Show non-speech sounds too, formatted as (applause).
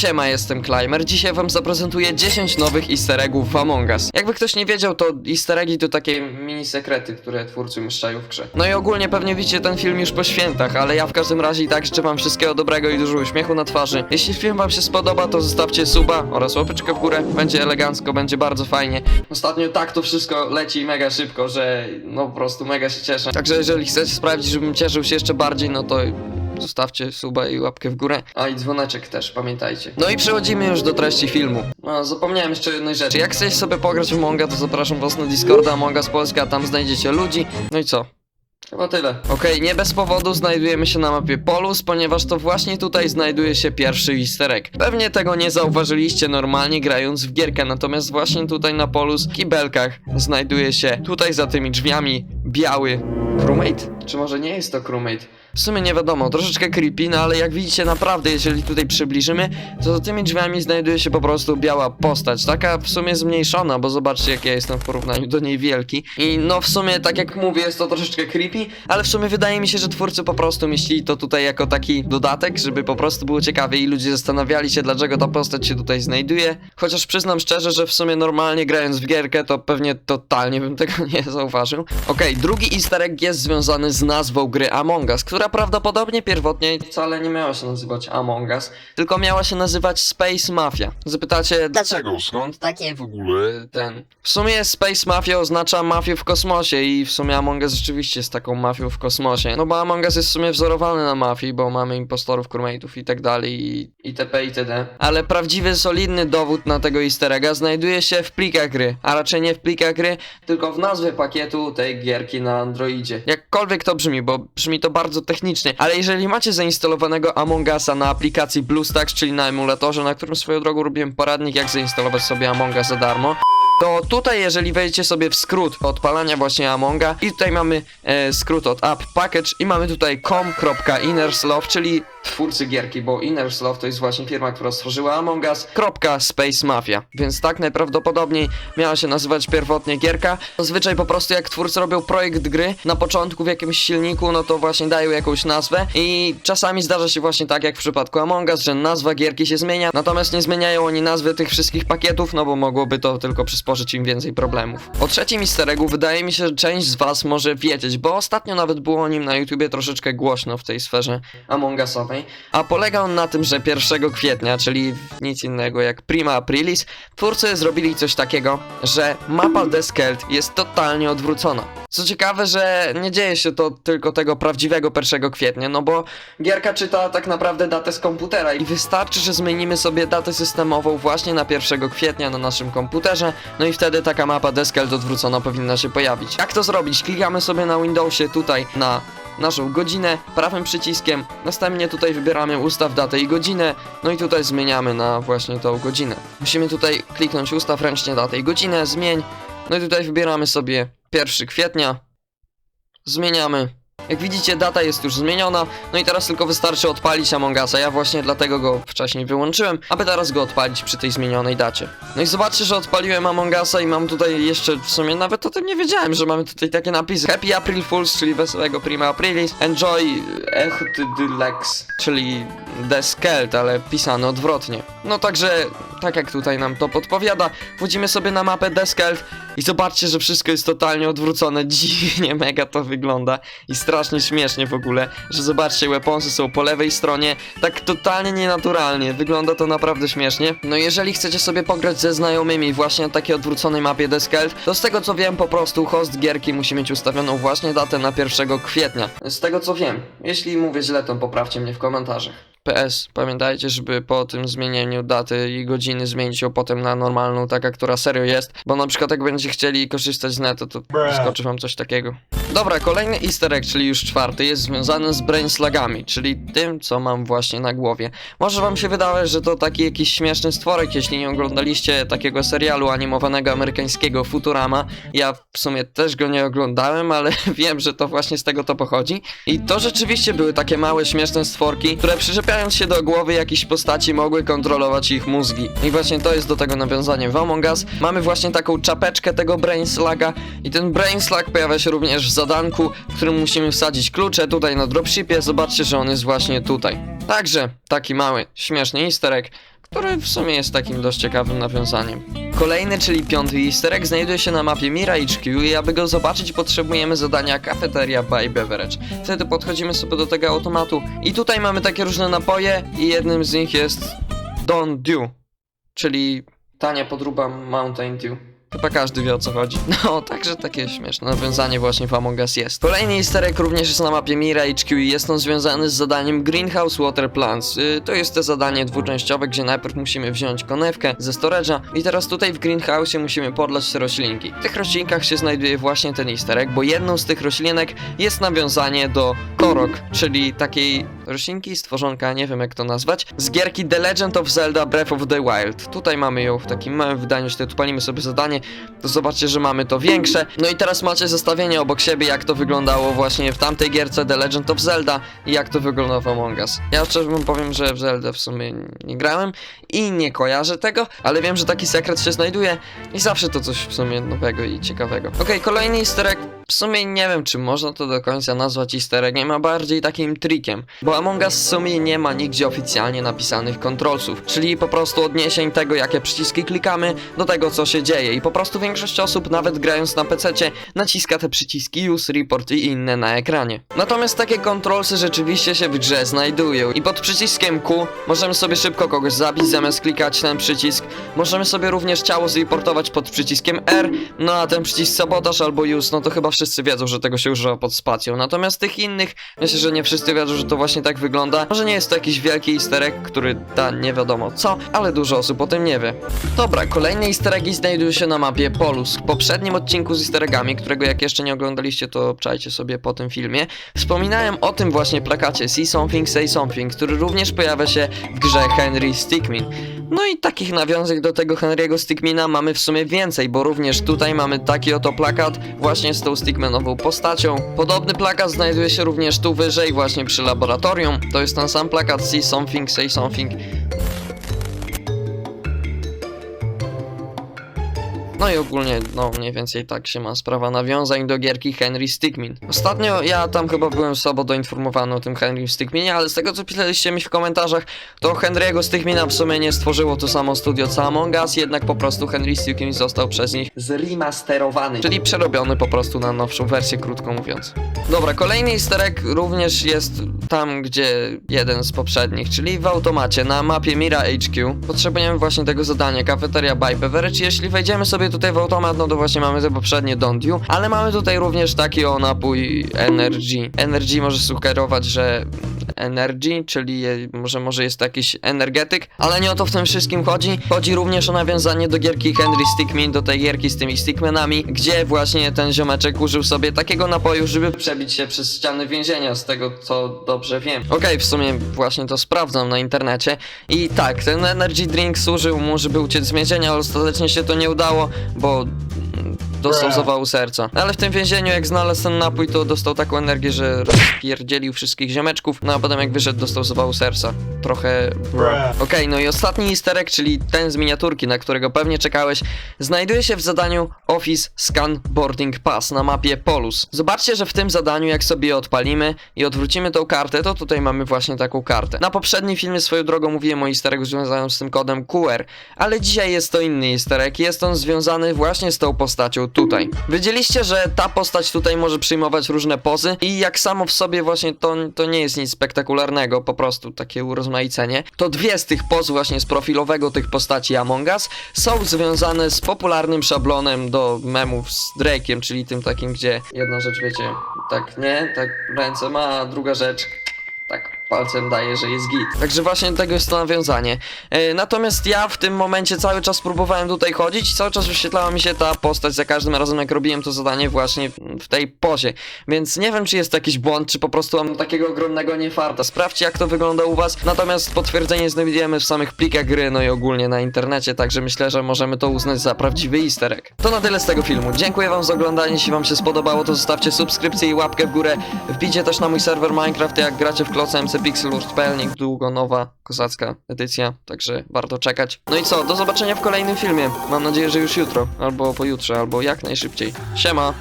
Siema, jestem Climber. Dzisiaj wam zaprezentuję 10 nowych easter eggów w Among Us. Jakby ktoś nie wiedział, to easter eggi to takie mini sekrety, które twórcy umieszczają w grze. No i ogólnie pewnie widzicie ten film już po świętach, ale ja w każdym razie i tak życzę wam wszystkiego dobrego i dużo uśmiechu na twarzy. Jeśli film wam się spodoba, to zostawcie suba oraz łapeczkę w górę. Będzie elegancko, będzie bardzo fajnie. Ostatnio tak to wszystko leci mega szybko, że no po prostu mega się cieszę. Także jeżeli chcecie sprawdzić, żebym cieszył się jeszcze bardziej, no to Zostawcie suba i łapkę w górę. A i dzwoneczek też, pamiętajcie. No i przechodzimy już do treści filmu. No, zapomniałem jeszcze jednej rzeczy. Jak chcecie sobie pograć w Monga, to zapraszam was na Discorda Monga z Polska, tam znajdziecie ludzi. No i co? Chyba tyle. Okej, nie bez powodu znajdujemy się na mapie Polus, ponieważ to właśnie tutaj znajduje się pierwszy easter egg. Pewnie tego nie zauważyliście normalnie grając w gierkę, natomiast właśnie tutaj na Polus, w kibelkach, znajduje się tutaj za tymi drzwiami biały crewmate? Czy może nie jest to crewmate? W sumie nie wiadomo, troszeczkę creepy, no ale jak widzicie naprawdę, jeżeli tutaj przybliżymy, to za tymi drzwiami znajduje się po prostu biała postać, taka w sumie zmniejszona, bo zobaczcie jak ja jestem w porównaniu do niej wielki. I no w sumie, tak jak mówię, jest to troszeczkę creepy, ale w sumie wydaje mi się, że twórcy po prostu mieścili to tutaj jako taki dodatek, żeby po prostu było ciekawie i ludzie zastanawiali się, dlaczego ta postać się tutaj znajduje. Chociaż przyznam szczerze, że w sumie normalnie grając w gierkę, to pewnie totalnie bym tego (laughs) nie zauważył. Okej, drugi easter egg jest związany z nazwą gry Among Us, która prawdopodobnie pierwotnie wcale nie miała się nazywać Among Us, tylko miała się nazywać Space Mafia. Zapytacie, Dlaczego? Skąd takie w ogóle ten? w sumie Space Mafia oznacza mafię w kosmosie i w sumie Among Us rzeczywiście jest taką mafią w kosmosie. No bo Among Us jest w sumie wzorowany na mafii, bo mamy impostorów, crewmate'ów i tak dalej i itp. itd. Ale prawdziwy, solidny dowód na tego easter egga znajduje się w plikach gry, a raczej nie w plikach gry, tylko w nazwie pakietu tej gierki na Androidzie. Jakkolwiek to brzmi, bo brzmi to bardzo technicznie, ale jeżeli macie zainstalowanego Among Usa na aplikacji BlueStacks, czyli na emulatorze, na którym swoją drogą robiłem poradnik jak zainstalować sobie Among za darmo, to tutaj jeżeli wejdziecie sobie w skrót odpalania właśnie Amonga i tutaj mamy e, skrót od app package i mamy tutaj com.innerslove, czyli twórcy gierki, bo Innerslove to jest właśnie firma, która stworzyła Among Us, Space Mafia. Więc tak najprawdopodobniej miała się nazywać pierwotnie gierka. Zazwyczaj po prostu jak twórcy robią projekt gry, na początku w jakimś silniku, no to właśnie dają jakąś nazwę i czasami zdarza się właśnie tak jak w przypadku Among Us, że nazwa gierki się zmienia, natomiast nie zmieniają oni nazwy tych wszystkich pakietów, no bo mogłoby to tylko przysporzyć im więcej problemów. O trzecim easter eggu wydaje mi się, że część z was może wiedzieć, bo ostatnio nawet było o nim na YouTubie troszeczkę głośno w tej sferze Among Usowej, a polega on na tym, że 1 kwietnia, czyli nic innego jak Prima Aprilis, twórcy zrobili coś takiego, że mapa Deskelt jest totalnie odwrócona. Co ciekawe, że nie dzieje się to tylko tego prawdziwego 1 kwietnia, no bo gierka czyta tak naprawdę datę z komputera i wystarczy, że zmienimy sobie datę systemową właśnie na 1 kwietnia na naszym komputerze, no i wtedy taka mapa Deskelt odwrócona powinna się pojawić. Jak to zrobić? Klikamy sobie na Windowsie tutaj na naszą godzinę prawym przyciskiem, następnie tutaj wybieramy ustaw datę i godzinę, no i tutaj zmieniamy na właśnie tą godzinę. Musimy tutaj kliknąć ustaw ręcznie datę i godzinę, zmień, no i tutaj wybieramy sobie 1 kwietnia, zmieniamy. Jak widzicie, data jest już zmieniona, no i teraz tylko wystarczy odpalić Among Usa. Ja właśnie dlatego go wcześniej wyłączyłem, aby teraz go odpalić przy tej zmienionej dacie. No i zobaczcie, że odpaliłem Among Usa i mam tutaj jeszcze, w sumie nawet o tym nie wiedziałem, że mamy tutaj takie napisy. Happy April Fools, czyli wesołego Prima Aprilis. Enjoy Ech de Lex, czyli The Skelt, ale pisane odwrotnie. No także, tak jak tutaj nam to podpowiada, wchodzimy sobie na mapę The Skelt i zobaczcie, że wszystko jest totalnie odwrócone. (laughs) Dziwnie mega to wygląda i strasznie śmiesznie w ogóle, że zobaczcie, weaponsy są po lewej stronie, tak totalnie nienaturalnie, wygląda to naprawdę śmiesznie. No jeżeli chcecie sobie pograć ze znajomymi właśnie na takiej odwróconej mapie The Skelt, to z tego co wiem, po prostu host gierki musi mieć ustawioną właśnie datę na 1 kwietnia. Z tego co wiem, jeśli mówię źle, to poprawcie mnie w komentarzach. PS, pamiętajcie, żeby po tym zmienieniu daty i godziny zmienić ją potem na normalną, taka, która serio jest, bo na przykład jak będziecie chcieli korzystać z netu, to skoczy wam coś takiego. Dobra, kolejny easter egg, czyli już czwarty, jest związany z brain slagami, czyli tym, co mam właśnie na głowie. Może wam się wydawać, że to taki jakiś śmieszny stworek, jeśli nie oglądaliście takiego serialu animowanego amerykańskiego Futurama. Ja w sumie też go nie oglądałem, ale (laughs) wiem, że to właśnie z tego to pochodzi. I to rzeczywiście były takie małe, śmieszne stworki, które przyczepiając się do głowy jakichś postaci mogły kontrolować ich mózgi. I właśnie to jest do tego nawiązanie w Among Us. Mamy właśnie taką czapeczkę tego brain slaga i ten brain slag pojawia się również w zadanku, w którym musimy wsadzić klucze tutaj na dropshipie. Zobaczcie, że on jest właśnie tutaj. Także taki mały, śmieszny easter egg, który w sumie jest takim dość ciekawym nawiązaniem. Kolejny, czyli piąty easter egg, znajduje się na mapie Mira HQ i aby go zobaczyć potrzebujemy zadania Cafeteria by Beverage. Wtedy podchodzimy sobie do tego automatu i tutaj mamy takie różne napoje i jednym z nich jest Don Dew, czyli tania podróba Mountain Dew. Chyba każdy wie o co chodzi. (laughs) No, także takie śmieszne nawiązanie właśnie w Among Us jest. Kolejny easter egg również jest na mapie Mira HQ i jest on związany z zadaniem Greenhouse Water Plants. Yy, to jest to zadanie dwuczęściowe, gdzie najpierw musimy wziąć konewkę ze storage'a i teraz tutaj w greenhouse musimy podlać te roślinki. W tych roślinkach się znajduje właśnie ten easter egg, bo jedną z tych roślinek jest nawiązanie do Korok, czyli takiej roślinki, stworzonka, nie wiem jak to nazwać, z gierki The Legend of Zelda Breath of the Wild. Tutaj mamy ją w takim małym wydaniu, jeśli odpalimy sobie zadanie, to zobaczcie, że mamy to większe. No i teraz macie zestawienie obok siebie, jak to wyglądało właśnie w tamtej gierce The Legend of Zelda i jak to wygląda w Among Us. Ja szczerze powiem, że w Zelda w sumie nie grałem i nie kojarzę tego, ale wiem, że taki sekret się znajduje i zawsze to coś w sumie nowego i ciekawego. Okej, kolejny easter egg. W sumie nie wiem, czy można to do końca nazwać easter eggiem, a bardziej takim trikiem. Bo Among Us w sumie nie ma nigdzie oficjalnie napisanych kontrolsów, czyli po prostu odniesień tego, jakie przyciski klikamy, do tego, co się dzieje. I po prostu większość osób, nawet grając na PC, naciska te przyciski use, report i inne na ekranie. Natomiast takie kontrolsy rzeczywiście się w grze znajdują. I pod przyciskiem Q możemy sobie szybko kogoś zabić, zamiast klikać ten przycisk. Możemy sobie również ciało zreportować pod przyciskiem R, no a ten przycisk sabotaż albo use, no to chyba wszyscy wiedzą, że tego się używa pod spacją. Natomiast tych innych, myślę, że nie wszyscy wiedzą, że to właśnie tak wygląda. Może nie jest to jakiś wielki easter egg, który da nie wiadomo co, ale dużo osób o tym nie wie. Dobra, kolejne easter eggi znajdują się na mapie Polus. W poprzednim odcinku z easter eggami, którego jak jeszcze nie oglądaliście, to obczajcie sobie po tym filmie, wspominałem o tym właśnie plakacie See Something, Say Something, który również pojawia się w grze Henry Stickmin. No i takich nawiązań do tego Henry'ego Stickmina mamy w sumie więcej, bo również tutaj mamy taki oto plakat właśnie z tą Stickmanową postacią. Podobny plakat znajduje się również tu wyżej, właśnie przy laboratorium. To jest ten sam plakat See Something, Say Something. No i ogólnie, no mniej więcej tak się ma sprawa nawiązań do gierki Henry Stickmin. Ostatnio ja tam chyba byłem słabo doinformowany o tym Henry Stickminie, ale z tego co pisaliście mi w komentarzach, to Henry'ego Stickmina w sumie nie stworzyło to samo studio co Among Us, jednak po prostu Henry Stickmin został przez nich zremasterowany, czyli przerobiony po prostu na nowszą wersję, krótko mówiąc. Dobra, kolejny easter egg również jest tam, gdzie jeden z poprzednich, czyli w automacie na mapie Mira HQ. Potrzebujemy właśnie tego zadania, kafeteria by Beverage. Jeśli wejdziemy sobie tutaj w automat, no to właśnie mamy te poprzednie Don't You, ale mamy tutaj również taki o napój Energy. Energy może sugerować, że Energy, czyli je, może, może jest to jakiś energetyk, ale nie o to w tym wszystkim chodzi. Chodzi również o nawiązanie do gierki Henry Stickmin, do tej gierki z tymi Stickmanami, gdzie właśnie ten ziomeczek użył sobie takiego napoju, żeby przebić się przez ściany więzienia, z tego co dobrze wiem. Okej, w sumie właśnie to sprawdzam na internecie i tak, ten energy drink służył mu, żeby uciec z więzienia, ale ostatecznie się to nie udało, bo dostał zawału serca. Ale w tym więzieniu, jak znalazł ten napój, to dostał taką energię, że rozpierdzielił wszystkich ziomeczków, no a potem jak wyszedł, dostał zawału serca. Trochę... bro. Okej, no i ostatni easter egg, czyli ten z miniaturki, na którego pewnie czekałeś, znajduje się w zadaniu Office Scan Boarding Pass na mapie Polus. Zobaczcie, że w tym zadaniu, jak sobie je odpalimy i odwrócimy tą kartę, to tutaj mamy właśnie taką kartę. Na poprzednim filmie swoją drogą mówiłem o easter eggu związanym z tym kodem QR, ale dzisiaj jest to inny easter egg. Jest on związany właśnie z tą postacią tutaj. Wiedzieliście, że ta postać tutaj może przyjmować różne pozy i jak samo w sobie właśnie to, to nie jest nic spektakularnego, po prostu takie urozmaicenie. To dwie z tych poz właśnie z profilowego tych postaci Among Us są związane z popularnym szablonem do memów z Drake'iem, czyli tym takim, gdzie jedna rzecz wiecie, tak nie, tak ręce ma, a druga rzecz palcem daje, że jest git. Także właśnie do tego jest to nawiązanie. E, natomiast ja w tym momencie cały czas próbowałem tutaj chodzić i cały czas wyświetlała mi się ta postać za każdym razem, jak robiłem to zadanie właśnie w tej pozie. Więc nie wiem, czy jest to jakiś błąd, czy po prostu mam takiego ogromnego niefarta. Sprawdźcie, jak to wygląda u was. Natomiast potwierdzenie znajdziemy w samych plikach gry, no i ogólnie na internecie, także myślę, że możemy to uznać za prawdziwy easter egg. To na tyle z tego filmu. Dziękuję wam za oglądanie. Jeśli wam się spodobało, to zostawcie subskrypcję i łapkę w górę. Wbijcie też na mój serwer Minecraft, jak gracie w kloce mcpixel.pl, niedługo nowa, kozacka edycja, także warto czekać. No i co, do zobaczenia w kolejnym filmie. Mam nadzieję, że już jutro, albo pojutrze, albo jak najszybciej. Siema!